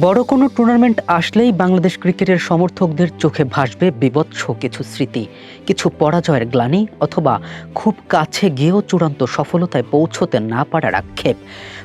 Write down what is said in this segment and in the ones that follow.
বড় কোনো টুর্নামেন্ট আসলেই বাংলাদেশ ক্রিকেটের সমর্থকদের চোখে ভাসবে বিবৎস কিছু স্মৃতি। কিছু পরাজয়ের গ্লানি অথবা খুব কাছে গিয়েও চূড়ান্ত সফলতায় পৌঁছতে না পারার আক্ষেপ।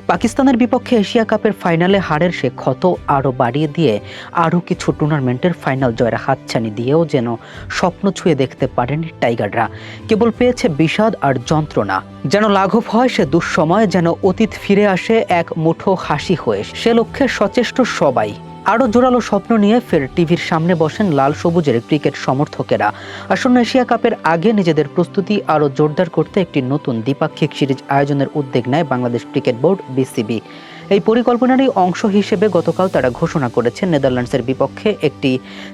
পাকিস্তানের বিপক্ষে এশিয়া কাপের ফাইনালে হারের সে ক্ষত আরও বাড়িয়ে দিয়ে আরও কিছু টুর্নামেন্টের ফাইনাল জয়ের হাতছানি দিয়েও যেন স্বপ্ন ছুঁয়ে দেখতে পারেনি টাইগাররা। কেবল পেয়েছে বিষাদ আর যন্ত্রণা। যেন লাঘব হয় সে দুঃসময়, যেন অতীত ফিরে আসে এক মুঠো হাসি হয়ে। সে লক্ষ্যে সচেষ্ট সবাই। আরও জোরালো স্বপ্ন নিয়ে ফের টিভির সামনে বসেন লাল সবুজের ক্রিকেট সমর্থকেরা। আসন্ন এশিয়া কাপের আগে নিজেদের প্রস্তুতি আরও জোরদার করতে একটি নতুন দ্বিপাক্ষিক সিরিজ আয়োজনের উদ্যোগ নেয় বাংলাদেশ ক্রিকেট বোর্ড, বিসিবি। এই পরিকল্পনারই অংশ হিসেবে গতকাল তারা ঘোষণা করেছে, নেদারল্যান্ডসের বিপক্ষে একটি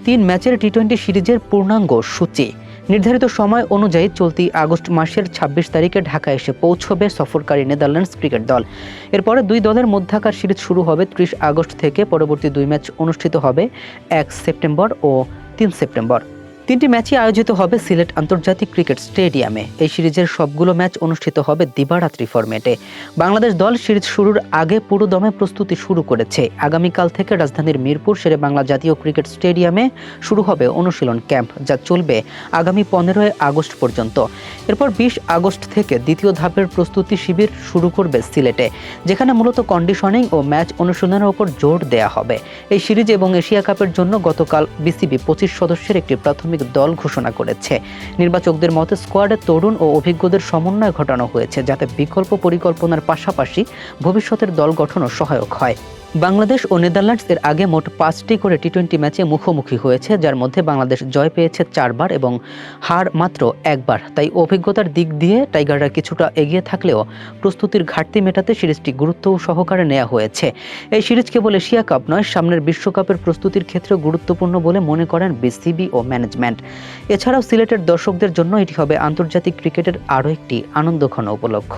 তিন ম্যাচের টি টোয়েন্টি সিরিজের পূর্ণাঙ্গ সূচি। নির্ধারিত সময় অনুযায়ী চলতি আগস্ট মাসের ২৬ তারিখে ঢাকা এসে পৌঁছবে সফরকারী নেদারল্যান্ডস ক্রিকেট দল। এরপরে দুই দলের মধ্যাকার সিরিজ শুরু হবে ত্রিশ আগস্ট থেকে, পরবর্তী দুই ম্যাচ অনুষ্ঠিত হবে এক সেপ্টেম্বর ও তিন সেপ্টেম্বর। তিনটি ম্যাচই আয়োজিত হবে সিলেট আন্তর্জাতিক ক্রিকেট স্টেডিয়ামে। এই সিরিজের সবগুলো ম্যাচ অনুষ্ঠিত হবে দিবারাত্রি ফরম্যাটে। বাংলাদেশ দল সিরিজ শুরুর আগে পুরো দমে প্রস্তুতি শুরু করেছে। আগামীকাল থেকে রাজধানীর মিরপুর শেরে বাংলা জাতীয় ক্রিকেট স্টেডিয়ামে শুরু হবে অনুশীলন ক্যাম্প, যা চলবে আগামী পনেরোই আগস্ট পর্যন্ত। এরপর বিশ আগস্ট থেকে দ্বিতীয় ধাপের প্রস্তুতি শিবির শুরু করবে সিলেটে, যেখানে মূলত কন্ডিশনিং ও ম্যাচ অনুশীলনের ওপর জোর দেয়া হবে। এই সিরিজ এবং এশিয়া কাপের জন্য গতকাল বিসিবি পঁচিশ সদস্যের একটি প্রাথমিক দল ঘোষণা করেছে। নির্বাচকদের মতে স্কোয়াডের তরুণ ও অভিজ্ঞদের সমন্বয় ঘটানো হয়েছে, যাতে বিকল্প পরিকল্পনার পাশাপাশি ভবিষ্যতের দল গঠনও সহায়ক হয়। বাংলাদেশ ও নেদারল্যান্ডস এর আগে মোট পাঁচটি করে টি টোয়েন্টি ম্যাচে মুখোমুখি হয়েছে, যার মধ্যে বাংলাদেশ জয় পেয়েছে চারবার এবং হার মাত্র একবার। তাই অভিজ্ঞতার দিক দিয়ে টাইগাররা কিছুটা এগিয়ে থাকলেও প্রস্তুতির ঘাটতি মেটাতে সিরিজটি গুরুত্ব সহকারে নেওয়া হয়েছে। এই সিরিজ কেবল এশিয়া কাপ নয়, সামনের বিশ্বকাপের প্রস্তুতির ক্ষেত্রে গুরুত্বপূর্ণ বলে মনে করেন বিসিবি ও ম্যানেজমেন্ট। এছাড়াও সিলেটের দর্শকদের জন্য এটি হবে আন্তর্জাতিক ক্রিকেটের আরও একটি আনন্দঘন উপলক্ষ।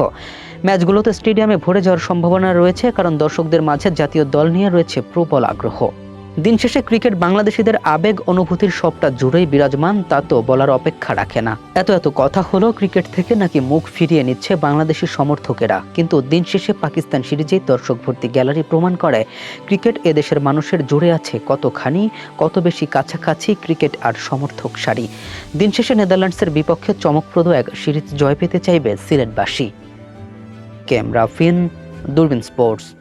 ম্যাচগুলোতে স্টেডিয়ামে ভরে যাওয়ার সম্ভাবনা রয়েছে, কারণ দর্শকদের মাঝে জাতীয় দল নিয়ে রয়েছে প্রবল আগ্রহ। দিন শেষে ক্রিকেট বাংলাদেশিদের আবেগ অনুভূতির সবটা জুড়েই বিরাজমান, তা তো বলার অপেক্ষা রাখে না। এত এত কথা হলো ক্রিকেট থেকে নাকি মুখ ফিরিয়ে নিচ্ছে বাংলাদেশি সমর্থকেরা। কিন্তু দিন শেষে পাকিস্তান সিরিজেই দর্শক ভর্তি গ্যালারি প্রমাণ করে, ক্রিকেট এদেশের মানুষের জুড়ে আছে কতখানি, কত বেশি কাছাকাছি ক্রিকেট আর সমর্থক সারি। দিন শেষে নেদারল্যান্ডসের বিপক্ষে চমকপ্রদ এক সিরিজ জয় পেতে চাইবে সিলেটবাসী। কেম রাফিন দূরবীন স্পোর্টস।